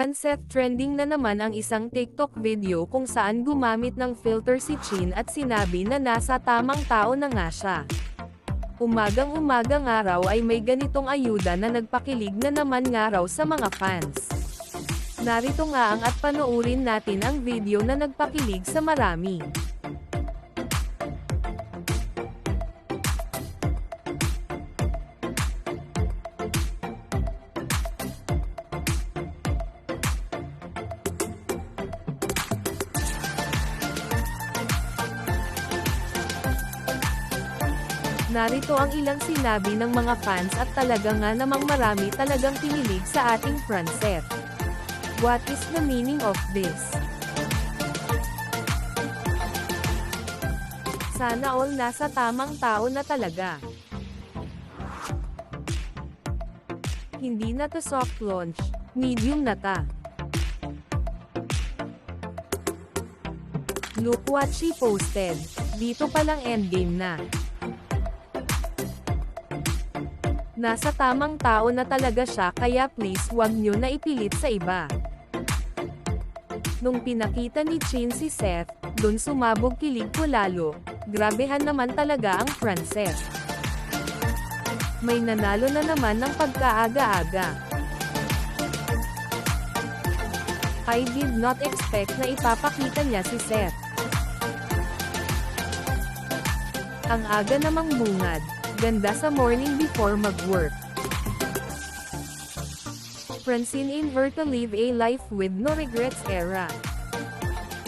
Francet trending na naman ang isang TikTok video kung saan gumamit ng filter si Chin at sinabi na nasa tamang tao na nga siya. Umagang-umagang araw ay may ganitong ayuda na nagpakilig na naman nga raw sa mga fans. Narito nga ang at panoorin natin ang video na nagpakilig sa marami. Narito ang ilang sinabi ng mga fans at talaga nga namang marami talagang kinilig sa ating Francet. What is the meaning of this? Sana all nasa tamang tao na talaga. Hindi na to soft launch, medium na ta. Look what she posted. Dito palang endgame na. Nasa tamang tao na talaga siya kaya please wag nyo na ipilit sa iba. Nung pinakita ni Chin si Seth, dun sumabog kilig ko lalo, grabehan naman talaga ang Frances. May nanalo na naman ng pagkaaga-aga. I did not expect na ipapakita niya si Seth. Ang aga namang bungad, ganda sa morning before mag-work. Francine in her to live a life with no regrets era.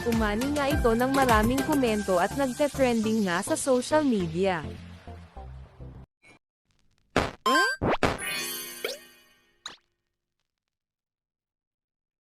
Umani nga ito ng maraming komento at nagte-trending nga sa social media.